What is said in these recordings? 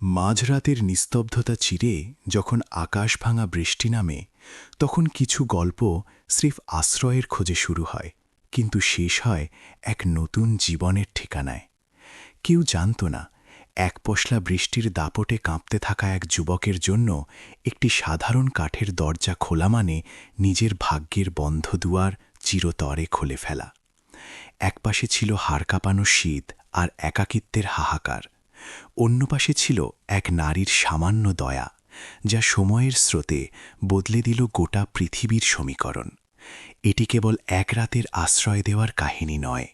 মাঝরাতের নিস্তব্ধতা চিরে যখন আকাশ ভাঙা বৃষ্টি নামে, তখন কিছু গল্প স্রেফ আশ্রয়ের খোঁজে শুরু হয়, কিন্তু শেষ হয় এক নতুন জীবনের ঠিকানায়। কেউ জানত না, এক পশলা বৃষ্টির দাপটে কাঁপতে থাকা এক যুবকের জন্য একটি সাধারণ কাঠের দরজা খোলা মানে নিজের ভাগ্যের বন্ধ দুয়ার চিরতরে খুলে ফেলা। একপাশে ছিল হাড় কাঁপানো শীত আর একাকিত্বের হাহাকার। অন্য পাশে ছিল এক নারীর সামান্য দয়া, যা সময়ের স্রোতে বদলে দিল গোটা পৃথিবীর সমীকরণ। এটি কেবল এক রাতের আশ্রয় দেওয়ার কাহিনী নয়,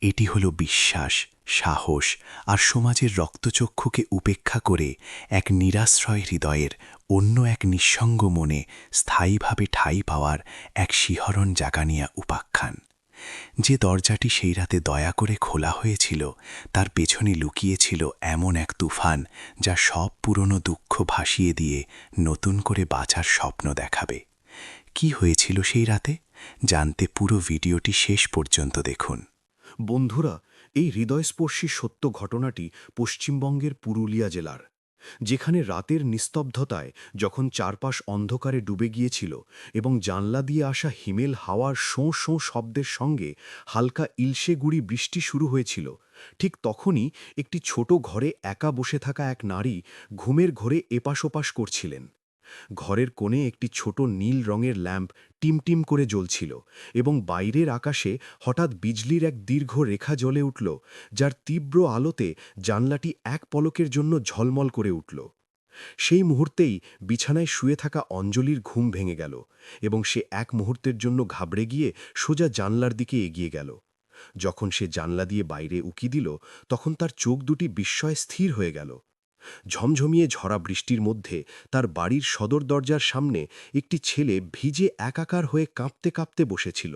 এটি হল বিশ্বাস, সাহস আর সমাজের রক্তচক্ষুকে উপেক্ষা করে এক নিরাশ্রয় হৃদয়ের অন্য এক নিঃসঙ্গ মনে স্থায়ীভাবে ঠাঁই পাওয়ার এক শিহরণ জাগানিয়া উপাখ্যান। যে দরজাটি সেই রাতে দয়া করে খোলা হয়েছিল, তার পেছনে লুকিয়েছিল এমন এক তুফান যা সব পুরনো দুঃখ ভাসিয়ে দিয়ে নতুন করে বাঁচার স্বপ্ন দেখাবে। কি হয়েছিল সেই রাতে? জানতে পুরো ভিডিওটি শেষ পর্যন্ত দেখুন। বন্ধুরা, এই হৃদয়স্পর্শী সত্য ঘটনাটি পশ্চিমবঙ্গের পুরুলিয়া জেলার। যেখানে রাতের নিস্তব্ধতায় যখন চারপাশ অন্ধকারে ডুবে গিয়েছিল এবং জানলা দিয়ে আসা হিমেল হাওয়ার শোঁ শোঁ শব্দের সঙ্গে হালকা ইলশে গুড়ি বৃষ্টি শুরু হয়েছিল, ঠিক তখনই একটি ছোট ঘরে একা বসে থাকা এক নারী ঘুমের ঘরে এপাশ ওপাশ করছিলেন। ঘরের কোণে একটি ছোট নীল রঙের ল্যাম্প টিমটিম করে জ্বলছিল এবং বাইরের আকাশে হঠাৎ বিজলির এক দীর্ঘ রেখা জ্বলে উঠল, যার তীব্র আলোতে জানলাটি এক পলকের জন্য ঝলমল করে উঠল। সেই মুহূর্তেই বিছানায় শুয়ে থাকা অঞ্জলির ঘুম ভেঙে গেল এবং সে এক মুহূর্তের জন্য ঘাবড়ে গিয়ে সোজা জানলার দিকে এগিয়ে গেল। যখন সে জানলা দিয়ে বাইরে উকি দিল, তখন তার চোখ দুটি বিস্ময়ে স্থির হয়ে গেল। ঝমঝমিয়ে ঝরা বৃষ্টির মধ্যে তার বাড়ির সদর দরজার সামনে একটি ছেলে ভিজে একাকার হয়ে কাঁপতে কাঁপতে বসেছিল।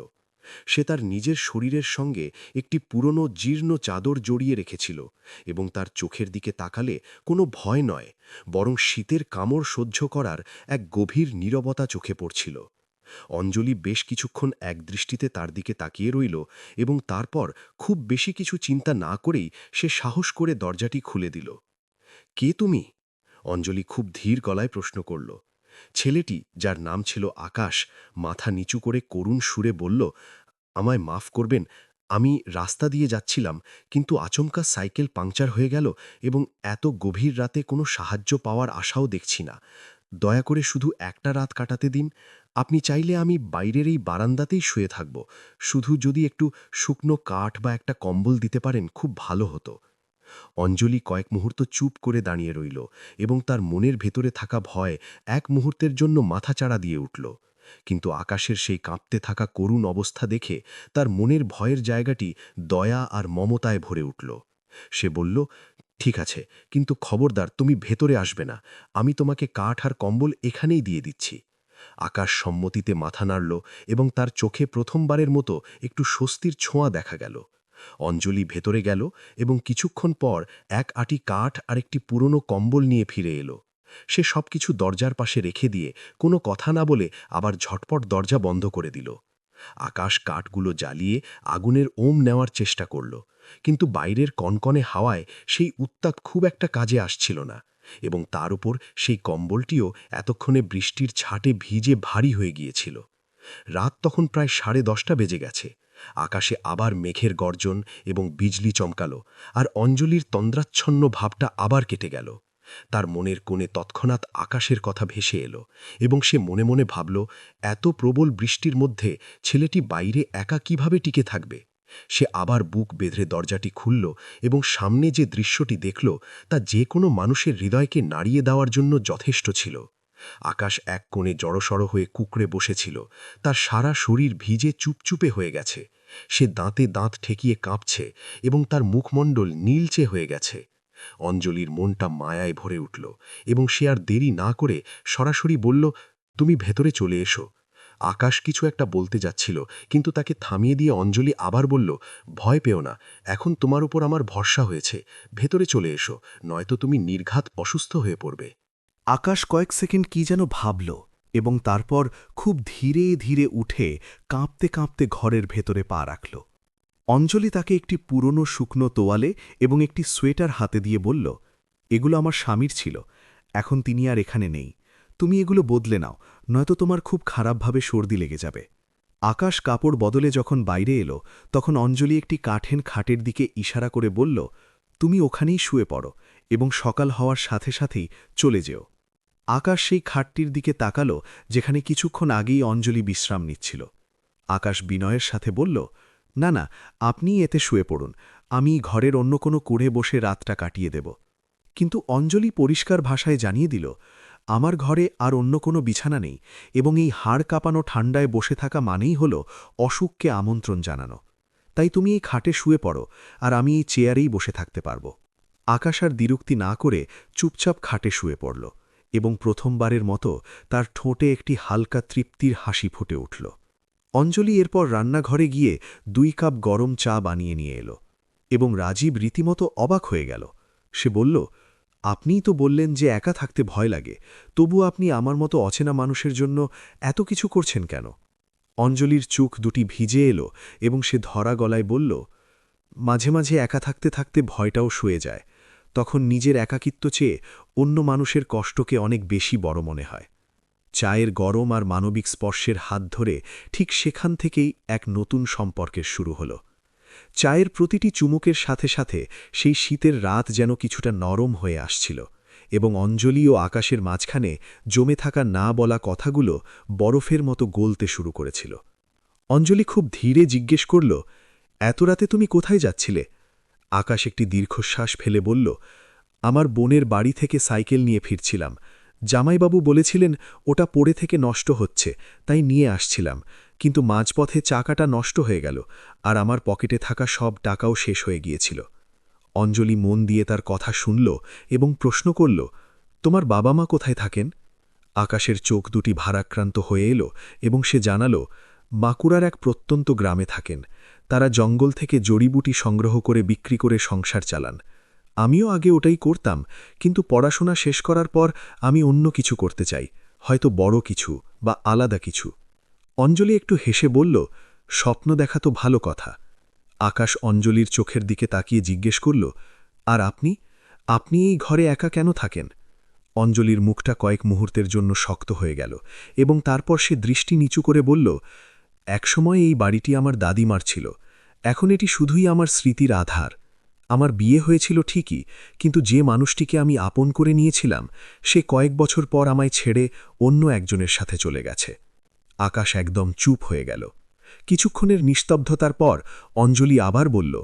সে তার নিজের শরীরের সঙ্গে একটি পুরনো জীর্ণ চাদর জড়িয়ে রেখেছিল এবং তার চোখের দিকে তাকালে কোনো ভয় নয়, বরং শীতের কামড় সহ্য করার এক গভীর নীরবতা চোখে পড়ছিল। অঞ্জলি বেশ কিছুক্ষণ একদৃষ্টিতে তার দিকে তাকিয়ে রইল এবং তারপর খুব বেশি কিছু চিন্তা না করেই সে সাহস করে দরজাটি খুলে দিল। কে তুমি? অঞ্জলি খুব ধীর গলায় প্রশ্ন করল। ছেলেটি, যার নাম ছিল আকাশ, মাথা নিচু করে করুণ সুরে বলল, আমায় মাফ করবেন, আমি রাস্তা দিয়ে যাচ্ছিলাম, কিন্তু আচমকা সাইকেল পাংচার হয়ে গেল এবং এত গভীর রাতে কোনো সাহায্য পাওয়ার আশাও দেখছি না। দয়া করে শুধু একটা রাত কাটাতে দিন। আপনি চাইলে আমি বাইরের এই বারান্দাতেই শুয়ে থাকব। শুধু যদি একটু শুকনো কাঠ বা একটা কম্বল দিতে পারেন, খুব ভালো হতো। অঞ্জলি কয়েক মুহূর্ত চুপ করে দাঁড়িয়ে রইল এবং তার মনের ভেতরে থাকা ভয় এক মুহূর্তের জন্য মাথাচাড়া দিয়ে উঠল। কিন্তু আকাশের সেই কাঁপতে থাকা করুণ অবস্থা দেখে তার মনের ভয়ের জায়গাটি দয়া আর মমতায় ভরে উঠল। সে বলল, ঠিক আছে, কিন্তু খবরদার, তুমি ভেতরে আসবে না। আমি তোমাকে কাঠ আর কম্বল এখানেই দিয়ে দিচ্ছি। আকাশ সম্মতিতে মাথা নাড়ল এবং তার চোখে প্রথমবারের মতো একটু স্বস্তির ছোঁয়া দেখা গেল। অঞ্জলি ভেতরে গেল এবং কিছুক্ষণ পর এক আটি কাঠ আর একটি পুরনো কম্বল নিয়ে ফিরে এলো। সে সবকিছু দরজার পাশে রেখে দিয়ে কোনো কথা না বলে আবার ঝটপট দরজা বন্ধ করে দিল। আকাশ কাঠগুলো জ্বালিয়ে আগুনের ওম নেওয়ার চেষ্টা করল, কিন্তু বাইরের কনকনে হাওয়ায় সেই উত্তাপ খুব একটা কাজে আসছিল না এবং তার উপর সেই কম্বলটিও এতক্ষণে বৃষ্টির ছাটে ভিজে ভারী হয়ে গিয়েছিল। রাত তখন প্রায় সাড়ে দশটা বেজে গেছে। আকাশে আবার মেঘের গর্জন এবং বিজলি চমকাল, আর অঞ্জলির তন্দ্রাচ্ছন্ন ভাবটা আবার কেটে গেল। তার মনের কোণে তৎক্ষণাৎ আকাশের কথা ভেসে এলো এবং সে মনে মনে ভাবল, এত প্রবল বৃষ্টির মধ্যে ছেলেটি বাইরে একা কীভাবে টিকে থাকবে? সে আবার বুক বেঁধে দরজাটি খুলল এবং সামনে যে দৃশ্যটি দেখল, তা যে কোনো মানুষের হৃদয়কে নাড়িয়ে দেওয়ার জন্য যথেষ্ট ছিল। আকাশ এক কোণে জড়সড় হয়ে কুকড়ে বসেছিল। তার সারা শরীর ভিজে চুপচুপে হয়ে গেছে। সে দাঁতে দাঁত ঠেকিয়ে কাঁপছে এবং তার মুখমণ্ডল নীলচে হয়ে গেছে। অঞ্জলির মনটা মায়ায় ভরে উঠল এবং সে আর দেরি না করে সরাসরি বলল, তুমি ভেতরে চলে এসো। আকাশ কিছু একটা বলতে যাচ্ছিল, কিন্তু তাকে থামিয়ে দিয়ে অঞ্জলি আবার বলল, ভয় পেও না, এখন তোমার উপর আমার ভরসা হয়েছে। ভেতরে চলে এসো, নয়তো তুমি নির্ঘাত অসুস্থ হয়ে পড়বে। আকাশ কয়েক সেকেন্ড কি যেন ভাবল এবং তারপর খুব ধীরে ধীরে উঠে কাঁপতে কাঁপতে ঘরের ভেতরে পা রাখল। অঞ্জলি তাকে একটি পুরনো শুকনো তোয়ালে এবং একটি সোয়েটার হাতে দিয়ে বলল, এগুলো আমার স্বামীর ছিল, এখন তিনি আর এখানে নেই। তুমি এগুলো বদলে নাও, নয়তো তোমার খুব খারাপভাবে সর্দি লেগে যাবে। আকাশ কাপড় বদলে যখন বাইরে এলো, তখন অঞ্জলি একটি কাঠেন খাটের দিকে ইশারা করে বলল, তুমি ওখানেই শুয়ে পড়ো এবং সকাল হওয়ার সাথে সাথেই চলে যেও। আকাশ সেই খাটটির দিকে তাকালো, যেখানে কিছুক্ষণ আগেই অঞ্জলি বিশ্রাম নিচ্ছিল। আকাশ বিনয়ের সাথে বলল, না না আপনিই এতে শুয়ে পড়ুন, আমি ঘরের অন্য কোনো কুড়ে বসে রাতটা কাটিয়ে দেব। কিন্তু অঞ্জলি পরিষ্কার ভাষায় জানিয়ে দিল, আমার ঘরে আর অন্য কোনো বিছানা নেই, এবং এই হাড় কাঁপানো ঠান্ডায় বসে থাকা মানেই হল অসুখকে আমন্ত্রণ জানানো। তাই তুমি এই খাটে শুয়ে পড়ো, আর আমি এই চেয়ারেই বসে থাকতে পারব। আকাশ আর দ্বিরুক্তি না করে চুপচাপ খাটে শুয়ে পড়ল। এবং প্রথমবারের মতো তার ঠোঁটে একটি হালকা তৃপ্তির হাসি ফুটে উঠল। অঞ্জলি এরপর রান্নাঘরে গিয়ে দুই কাপ গরম চা বানিয়ে নিয়ে এলো এবং রাজীব রীতিমতো অবাক হয়ে গেল। সে বলল, আপনিই তো বললেন যে একা থাকতে ভয় লাগে, তবু আপনি আমার মতো অচেনা মানুষের জন্য এত কিছু করছেন কেন? অঞ্জলির চোখ দুটি ভিজে এলো এবং সে ধরা গলায় বলল, মাঝে মাঝে একা থাকতে থাকতে ভয়টাও শুয়ে যায় তখন নিজের একাকিত্ব চেয়ে অন্য মানুষের কষ্টকে অনেক বেশি বড় মনে হয়। চায়ের গরম আর মানবিক স্পর্শের হাত ধরে ঠিক সেখান থেকেই এক নতুন সম্পর্কের শুরু হল। চায়ের প্রতিটি চুমুকের সাথে সাথে সেই শীতের রাত যেন কিছুটা নরম হয়ে আসছিল এবং অঞ্জলি ও আকাশের মাঝখানে জমে থাকা না বলা কথাগুলো বরফের মতো গলতে শুরু করেছিল। অঞ্জলি খুব ধীরে জিজ্ঞেস করল, এত রাতে তুমি কোথায় যাচ্ছিলে? আকাশ একটি দীর্ঘশ্বাস ফেলে বলল, আমার বোনের বাড়ি থেকে সাইকেল নিয়ে ফিরছিলাম। জামাইবাবু বলেছিলেন, ওটা পড়ে থেকে নষ্ট হচ্ছে, তাই নিয়ে আসছিলাম। কিন্তু মাঝপথে চাকাটা নষ্ট হয়ে গেল, আর আমার পকেটে থাকা সব টাকাও শেষ হয়ে গিয়েছিল। অঞ্জলি মন দিয়ে তার কথা শুনল এবং প্রশ্ন করল, তোমার বাবা মা কোথায় থাকেন? আকাশের চোখ দুটি ভারাক্রান্ত হয়ে এলো এবং সে জানালো, বাঁকুড়ার এক প্রত্যন্ত গ্রামে থাকেন। তারা জঙ্গল থেকে জড়িবুটি সংগ্রহ করে বিক্রি করে সংসার চালান। আমিও আগে ওটাই করতাম, কিন্তু পড়াশোনা শেষ করার পর আমি অন্য কিছু করতে চাই, হয়তো বড় কিছু বা আলাদা কিছু। অঞ্জলি একটু হেসে বলল, স্বপ্ন দেখা তো ভালো কথা। আকাশ অঞ্জলির চোখের দিকে তাকিয়ে জিজ্ঞেস করল, আর আপনি? আপনি এই ঘরে একা কেন থাকেন? অঞ্জলির মুখটা কয়েক মুহূর্তের জন্য শক্ত হয়ে গেল এবং তারপর সে দৃষ্টি নিচু করে বলল একসময় এই বাড়িটি আমার দাদিমার ছিল। এখন এটি শুধুই আমার স্মৃতির আধার। আমার বিয়ে হয়েছিল ঠিকই, কিন্তু যে মানুষটিকে আমি আপন করে নিয়েছিলাম, সে কয়েক বছর পর আমায় ছেড়ে অন্য একজনের সাথে চলে গেছে। আকাশ একদম চুপ হয়ে গেল। কিছুক্ষণের নিস্তব্ধতার পর অঞ্জলি আবার বলল,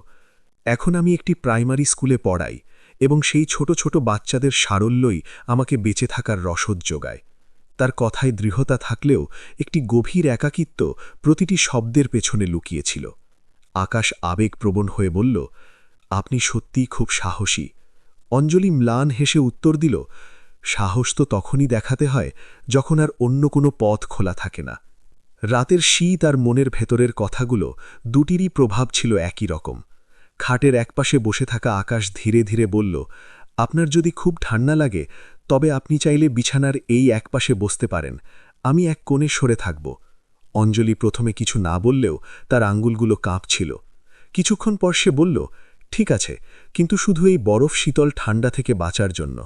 এখন আমি একটি প্রাইমারি স্কুলে পড়াই এবং সেই ছোট ছোট বাচ্চাদের সারল্যই আমাকে বেঁচে থাকার রসদ যোগায়। তার কথায় দৃঢ়তা থাকলেও একটি গভীর একাকিত্ব প্রতিটি শব্দের পেছনে লুকিয়েছিল। আকাশ আবেগপ্রবণ হয়ে বলল, আপনি সত্যিই খুব সাহসী। অঞ্জলি ম্লান হেসে উত্তর দিল, সাহস তো তখনই দেখাতে হয় যখন আর অন্য কোনো পথ খোলা থাকে না। রাতের শীত আর মনের ভেতরের কথাগুলো দুটিরই প্রভাব ছিল একই রকম। খাটের একপাশে বসে থাকা আকাশ ধীরে ধীরে বলল, আপনার যদি খুব ঠান্ডা লাগে তবে আপনি চাইলে বিছানার এই একপাশে বসতে পারেন। আমি এক কোণে সরে থাকব। অঞ্জলি প্রথমে কিছু না বললেও তার আঙ্গুলগুলো কাঁপছিল। কিছুক্ষণ পর সে বলল, ঠিক আছে, কিন্তু শুধু এই বরফ শীতল ঠান্ডা থেকে বাঁচার জন্য।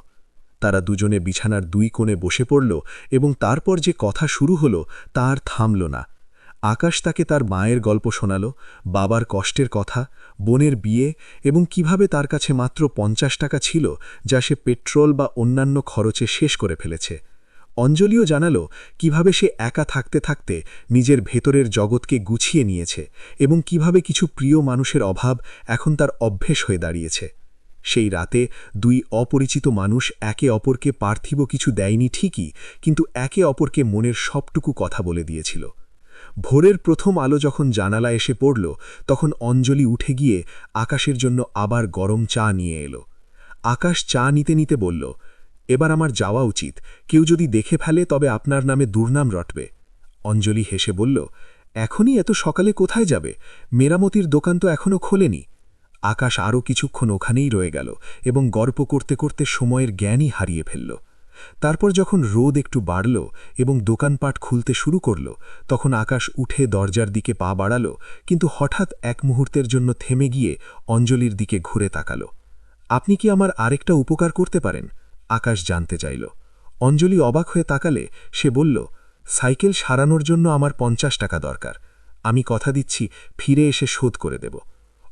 তারা দুজনে বিছানার দুই কোণে বসে পড়ল এবং তারপর যে কথা শুরু হলো তা আর থামল না। আকাশ তাকে তার মায়ের গল্প শোনাল, বাবার কষ্টের কথা, বোনের বিয়ে এবং কীভাবে তার কাছে মাত্র পঞ্চাশ টাকা ছিল যা সে পেট্রোল বা অন্যান্য খরচে শেষ করে ফেলেছে। অঞ্জলিও জানালো কীভাবে সে একা থাকতে থাকতে নিজের ভেতরের জগৎকে গুছিয়ে নিয়েছে এবং কীভাবে কিছু প্রিয় মানুষের অভাব এখন তার অভ্যেস হয়ে দাঁড়িয়েছে। সেই রাতে দুই অপরিচিত মানুষ একে অপরকে পার্থিব কিছু দেয়নি ঠিকই, কিন্তু একে অপরকে মনের সবটুকু কথা বলে দিয়েছিল। ভোরের প্রথম আলো যখন জানালা এসে পড়ল, তখন অঞ্জলি উঠে গিয়ে আকাশের জন্য আবার গরম চা নিয়ে এলো। আকাশ চা নিতে নিতে বলল, এবার আমার যাওয়া উচিত। কেউ যদি দেখে ফেলে, তবে আপনার নামে দুর্নাম রটবে। অঞ্জলি হেসে বলল, এখনই এত সকালে কোথায় যাবে? মেরামতির দোকান তো এখনও খোলেনি। আকাশ আরও কিছুক্ষণ ওখানেই রয়ে গেল এবং গল্প করতে করতে সময়ের জ্ঞানই হারিয়ে ফেলল। তারপর যখন রোদ একটু বাড়ল এবং দোকানপাট খুলতে শুরু করল, তখন আকাশ উঠে দরজার দিকে পা বাড়াল, কিন্তু হঠাৎ এক মুহূর্তের জন্য থেমে গিয়ে অঞ্জলির দিকে ঘুরে তাকাল। আপনি কি আমার আরেকটা উপকার করতে পারেন? আকাশ জানতে চাইল। অঞ্জলি অবাক হয়ে তাকালে, সে বলল, সাইকেল সারানোর জন্য আমার পঞ্চাশ টাকা দরকার। আমি কথা দিচ্ছি, ফিরে এসে শোধ করে দেব।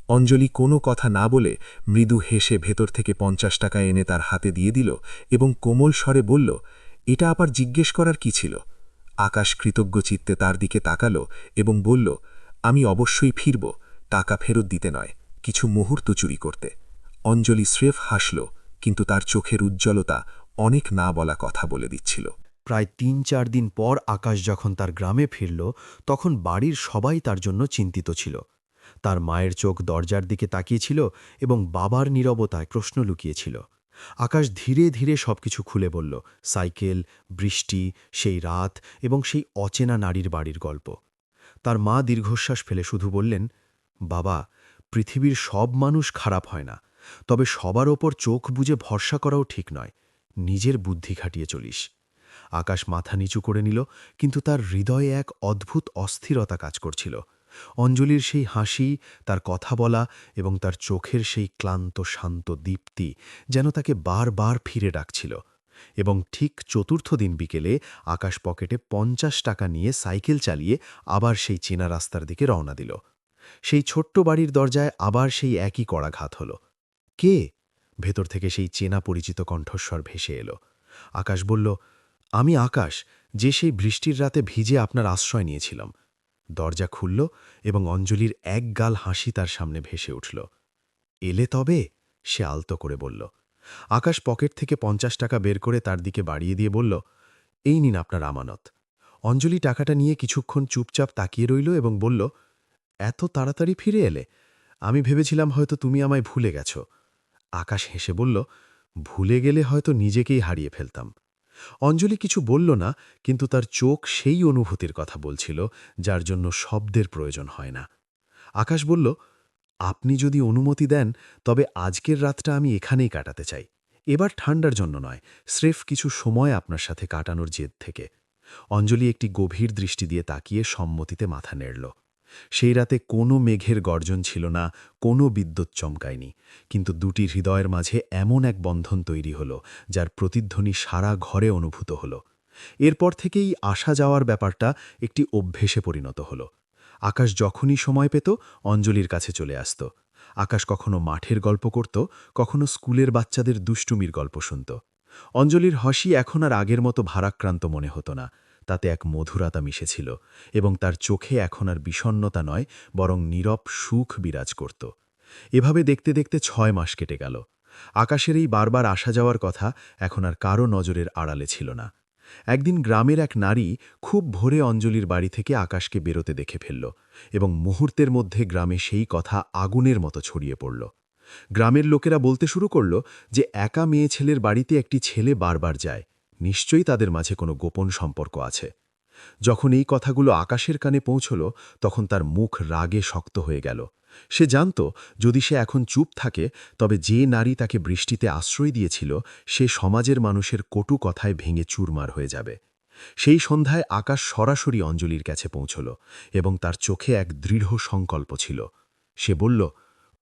অঞ্জলি কোনো কথা না বলে মৃদু হেসে ভেতর থেকে পঞ্চাশ টাকা এনে তার হাতে দিয়ে দিল এবং কোমল স্বরে বলল, এটা আবার জিজ্ঞেস করার কি ছিল? আকাশ কৃতজ্ঞ চিত্তে তার দিকে তাকালো এবং বলল, আমি অবশ্যই ফিরব, টাকা ফেরত দিতে নয়, কিছু মুহূর্ত চুরি করতে। অঞ্জলি স্রেফ হাসল, কিন্তু তার চোখের উজ্জ্বলতা অনেক না বলা কথা বলে দিচ্ছিল। প্রায় তিন চার দিন পর আকাশ যখন তার গ্রামে ফিরল, তখন বাড়ির সবাই তার জন্য চিন্তিত ছিল। তার মায়ের চোখ দরজার দিকে তাকিয়েছিল এবং বাবার নীরবতায় প্রশ্ন লুকিয়েছিল। আকাশ ধীরে ধীরে সবকিছু খুলে বলল, সাইকেল, বৃষ্টি, সেই রাত এবং সেই অচেনা নারীর বাড়ির গল্প। তার মা দীর্ঘশ্বাস ফেলে শুধু বললেন, বাবা, পৃথিবীর সব মানুষ খারাপ হয় না, তবে সবার ওপর চোখ বুজে ভরসা করাও ঠিক নয়, নিজের বুদ্ধি খাটিয়ে চলিস। আকাশ মাথা নিচু করে নিল, কিন্তু তার হৃদয়ে এক অদ্ভুত অস্থিরতা কাজ করছিল। অঞ্জলির সেই হাসি, তার কথা বলা এবং তার চোখের সেই ক্লান্ত, শান্ত দীপ্তি যেন তাকে বারবার ফিরে ডাকছিল এবং ঠিক চতুর্থ দিন বিকেলে আকাশ পকেটে পঞ্চাশ টাকা নিয়ে সাইকেল চালিয়ে আবার সেই চেনা রাস্তার দিকে রওনা দিল। সেই ছোট্ট বাড়ির দরজায় আবার সেই একই কড়াঘাত হল। কে? ভেতর থেকে সেই চেনা পরিচিত কণ্ঠস্বর ভেসে এলো। আকাশ বলল, আমি আকাশ, যে সেই বৃষ্টির রাতে ভিজে আপনার আশ্রয় নিয়েছিলাম। দরজা খুলল এবং অঞ্জলির এক গাল হাসি তার সামনে ভেসে উঠল। এলে তবে? সে আলতো করে বলল। আকাশ পকেট থেকে পঞ্চাশ টাকা বের করে তার দিকে বাড়িয়ে দিয়ে বলল, এই নিন আপনার আমানত। অঞ্জলি টাকাটা নিয়ে কিছুক্ষণ চুপচাপ তাকিয়ে রইল এবং বলল, এত তাড়াতাড়ি ফিরে এলে? আমি ভেবেছিলাম হয়তো তুমি আমায় ভুলে গেছ। আকাশ হেসে বলল, ভুলে গেলে হয়তো নিজেকেই হারিয়ে ফেলতাম। অঞ্জলি কিছু বলল না, কিন্তু তার চোখ সেই অনুভূতির কথা বলছিল, যার জন্য শব্দের প্রয়োজন হয় না। আকাশ বলল, আপনি যদি অনুমতি দেন, তবে আজকের রাতটা আমি এখানেই কাটাতে চাই। এবার ঠান্ডার জন্য নয়, স্রেফ কিছু সময় আপনার সাথে কাটানোর জেদ থেকে। অঞ্জলি একটি গভীর দৃষ্টি দিয়ে তাকিয়ে সম্মতিতে মাথা নেড়ল। সেই রাতে কোনো মেঘের গর্জন ছিল না, কোনো বিদ্যুৎ চমকায়নি। কিন্তু দুটি হৃদয়ের মাঝে এমন এক বন্ধন তৈরি হল, যার প্রতিধ্বনি সারা ঘরে অনুভূত হল। এরপর থেকেই আসা যাওয়ার ব্যাপারটা একটি অভ্যেসে পরিণত হল। আকাশ যখনই সময় পেত, অঞ্জলির কাছে চলে আসত। আকাশ কখনো মাঠের গল্প করত, কখনো স্কুলের বাচ্চাদের দুষ্টুমির গল্প শুনত। অঞ্জলির হাসি এখন আর আগের মতো ভারাক্রান্ত মনে হতো না। তাতে এক মধুরতা মিশেছিল এবং তার চোখে এখন আর বিষণ্নতা নয়, বরং নীরব সুখ বিরাজ করত। এভাবে দেখতে দেখতে ছয় মাস কেটে গেল। আকাশের এই বারবার আসা যাওয়ার কথা এখন আর কারও নজরের আড়ালে ছিল না। একদিন গ্রামের এক নারী খুব ভোরে অঞ্জলির বাড়ি থেকে আকাশকে বেরোতে দেখে ফেলল এবং মুহূর্তের মধ্যে গ্রামে সেই কথা আগুনের মতো ছড়িয়ে পড়ল। গ্রামের লোকেরা বলতে শুরু করল যে, একা মেয়ে ছেলের বাড়িতে একটি ছেলে বারবার যায়। নিশ্চয়ই তাদের মাঝে কোনো গোপন সম্পর্ক আছে। যখন এই কথাগুলো আকাশের কানে পৌঁছল, তখন তার মুখ রাগে শক্ত হয়ে গেল। সে জানত, যদি সে এখন চুপ থাকে, তবে যে নারী তাকে বৃষ্টিতে আশ্রয় দিয়েছিল, সে সমাজের মানুষের কটু কথায় ভেঙে চুরমার হয়ে যাবে। সেই সন্ধ্যায় আকাশ সরাসরি অঞ্জলির কাছে পৌঁছল এবং তার চোখে এক দৃঢ় সংকল্প ছিল। সে বলল,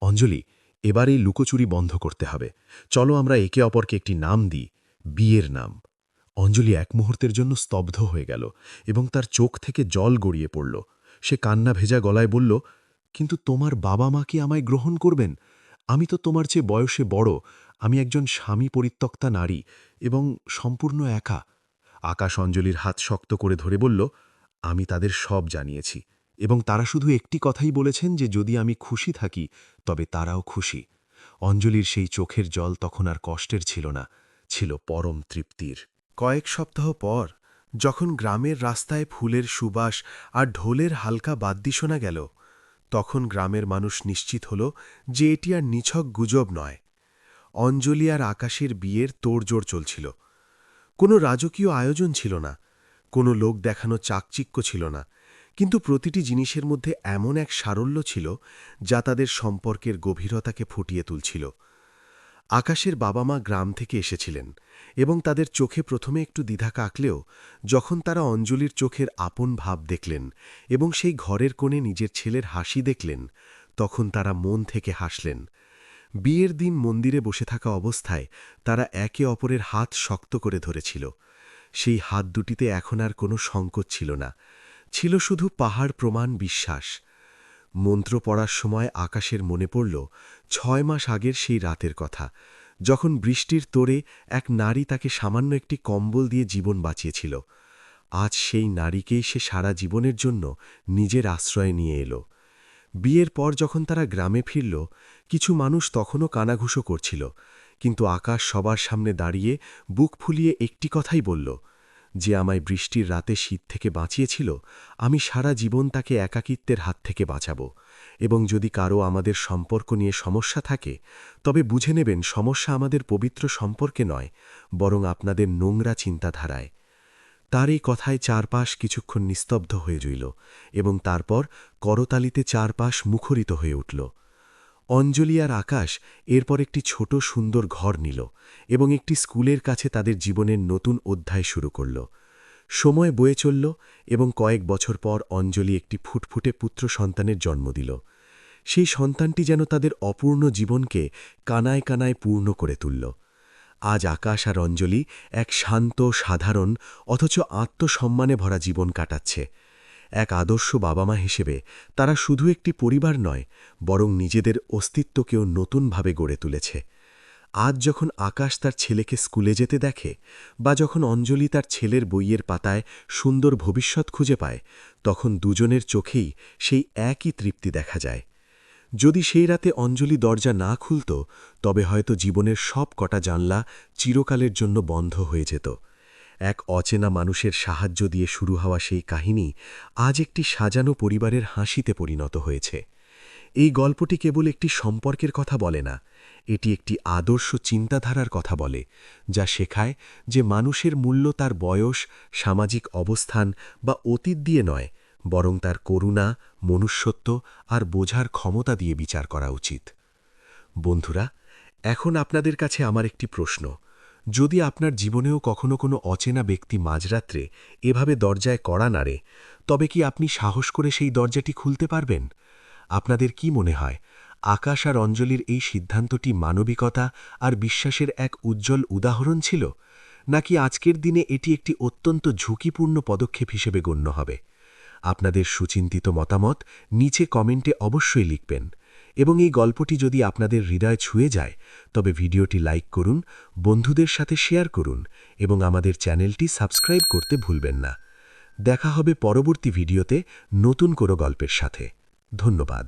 অঞ্জলি, এবার এই লুকোচুরি বন্ধ করতে হবে। চলো আমরা একে অপরকে একটি নাম দিই, বিয়ের নাম। অঞ্জলি এক মুহূর্তের জন্য স্তব্ধ হয়ে গেল এবং তার চোখ থেকে জল গড়িয়ে পড়ল। সে কান্না ভেজা গলায় বলল, কিন্তু তোমার বাবা মা কি আমায় গ্রহণ করবেন? আমি তো তোমার চেয়ে বয়সে বড়। আমি একজন স্বামী পরিত্যক্তা নারী এবং সম্পূর্ণ একা। আকাশ অঞ্জলির হাত শক্ত করে ধরে বলল, আমি তাদের সব জানিয়েছি এবং তারা শুধু একটি কথাই বলেছেন যে যদি আমি খুশি থাকি, তবে তারাও খুশি। অঞ্জলির সেই চোখের জল তখন আর কষ্টের ছিল না, ছিল পরম তৃপ্তির। কয়েক সপ্তাহ পর যখন গ্রামের রাস্তায় ফুলের সুবাস আর ঢোলের হালকা বাদ্যি শোনা গেল, তখন গ্রামের মানুষ নিশ্চিত হল যে এটি আর নিছক গুজব নয়। অঞ্জলি আর আকাশের বিয়ের তোড়জোড় চলছিল। কোনো রাজকীয় আয়োজন ছিল না, কোনো লোক দেখানো চাকচিক্য ছিল না, কিন্তু প্রতিটি জিনিসের মধ্যে এমন এক সারল্য ছিল যা তাদের সম্পর্কের গভীরতাকে ফুটিয়ে তুলছিল। আকাশের বাবা মা গ্রাম থেকে এসেছিলেন এবং তাদের চোখে প্রথমে একটু দ্বিধা কাকলেও যখন তারা অঞ্জলির চোখের আপন ভাব দেখলেন এবং সেই ঘরের কোণে নিজের ছেলের হাসি দেখলেন, তখন তারা মন থেকে হাসলেন। বিয়ের দিন মন্দিরে বসে থাকা অবস্থায় তারা একে অপরের হাত শক্ত করে ধরেছিল। সেই হাত দুটিতে এখন আর কোনো সংকোচ ছিল না। ছিল শুধু পাহাড় প্রমাণ বিশ্বাস। মন্ত্র পড়ার সময় আকাশের মনে পড়ল ছয় মাস আগের সেই রাতের কথা, যখন বৃষ্টির তোরে এক নারী তাকে সামান্য একটি কম্বল দিয়ে জীবন বাঁচিয়েছিল। আজ সেই নারীকেই সে সারা জীবনের জন্য নিজের আশ্রয়ে নিয়ে এলো। বিয়ের পর যখন তারা গ্রামে ফিরল, কিছু মানুষ তখনও কানাঘুষো করছিল, কিন্তু আকাশ সবার সামনে দাঁড়িয়ে বুক ফুলিয়ে একটি কথাই বলল যে আমায় বৃষ্টির রাতে শীত থেকে বাঁচিয়েছিল, আমি সারা জীবন তাকে একাকিত্বের হাত থেকে বাঁচাব। এবং যদি কারও আমাদের সম্পর্ক নিয়ে সমস্যা থাকে, তবে বুঝে নেবেন সমস্যা আমাদের পবিত্র সম্পর্কে নয়, বরং আপনাদের নোংরা চিন্তাধারায়। তার এই কথায় চারপাশ কিছুক্ষণ নিস্তব্ধ হয়ে রইল এবং তারপর করতালিতে চারপাশ মুখরিত হয়ে উঠল। অঞ্জলি আর আকাশ এরপর একটি ছোট সুন্দর ঘর নিল এবং একটি স্কুলের কাছে তাদের জীবনের নতুন অধ্যায় শুরু করল। সময় বয়ে চলল এবং কয়েক বছর পর অঞ্জলি একটি ফুটফুটে পুত্র সন্তানের জন্ম দিল। সেই সন্তানটি যেন তাদের অপূর্ণ জীবনকে কানায় কানায় পূর্ণ করে তুলল। আজ আকাশ আর অঞ্জলি এক শান্ত, সাধারণ, অথচ আত্মসম্মানে ভরা জীবন কাটাচ্ছে। এক আদর্শ বাবা মা হিসেবে তারা শুধু একটি পরিবার নয়, বরং নিজেদের অস্তিত্বকেও নতুনভাবে গড়ে তুলেছে। আজ যখন আকাশ তার ছেলেকে স্কুলে যেতে দেখে বা যখন অঞ্জলি তার ছেলের বইয়ের পাতায় সুন্দর ভবিষ্যৎ খুঁজে পায়, তখন দুজনের চোখেই সেই একই তৃপ্তি দেখা যায়। যদি সেই রাতে অঞ্জলি দরজা না খুলত, তবে হয়তো জীবনের সব কটা জানলা চিরকালের জন্য বন্ধ হয়ে যেত। এক অচেনা মানুষের সাহায্য দিয়ে শুরু হওয়া সেই কাহিনী আজ একটি সাজানো পরিবারের হাসিতে পরিণত হয়েছে। এই গল্পটি কেবল একটি সম্পর্কের কথা বলে না, এটি একটি আদর্শ চিন্তাধারার কথা বলে, যা শেখায় যে মানুষের মূল্য তার বয়স, সামাজিক অবস্থান বা অতীত দিয়ে নয়, বরং তার করুণা, মনুষ্যত্ব আর বোঝার ক্ষমতা দিয়ে বিচার করা উচিত। বন্ধুরা, এখন আপনাদের কাছে আমার একটি প্রশ্ন যদি আপনার জীবনেও কখনো কোনো অচেনা ব্যক্তি মাঝরাত্রে এভাবে দরজায় কড়া নাড়ে, তবে কি আপনি সাহস করে সেই দরজাটি খুলতে পারবেন? আপনাদের কি মনে হয়? আকাশ আর অঞ্জলির এই সিদ্ধান্তটি মানবিকতা আর বিশ্বাসের এক উজ্জ্বল উদাহরণ ছিল? নাকি আজকের দিনে এটি একটি অত্যন্ত ঝুঁকিপূর্ণ পদক্ষেপ হিসেবে গণ্য হবে? আপনাদের সুচিন্তিত মতামত নিচে কমেন্টে অবশ্যই লিখবেন। এবং এই গল্পটি যদি আপনাদের হৃদয় ছুঁয়ে যায়, তবে ভিডিওটি লাইক করুন, বন্ধুদের সাথে শেয়ার করুন এবং আমাদের চ্যানেলটি সাবস্ক্রাইব করতে ভুলবেন না। দেখা হবে পরবর্তী ভিডিওতে নতুন কোনো গল্পের সাথে। ধন্যবাদ।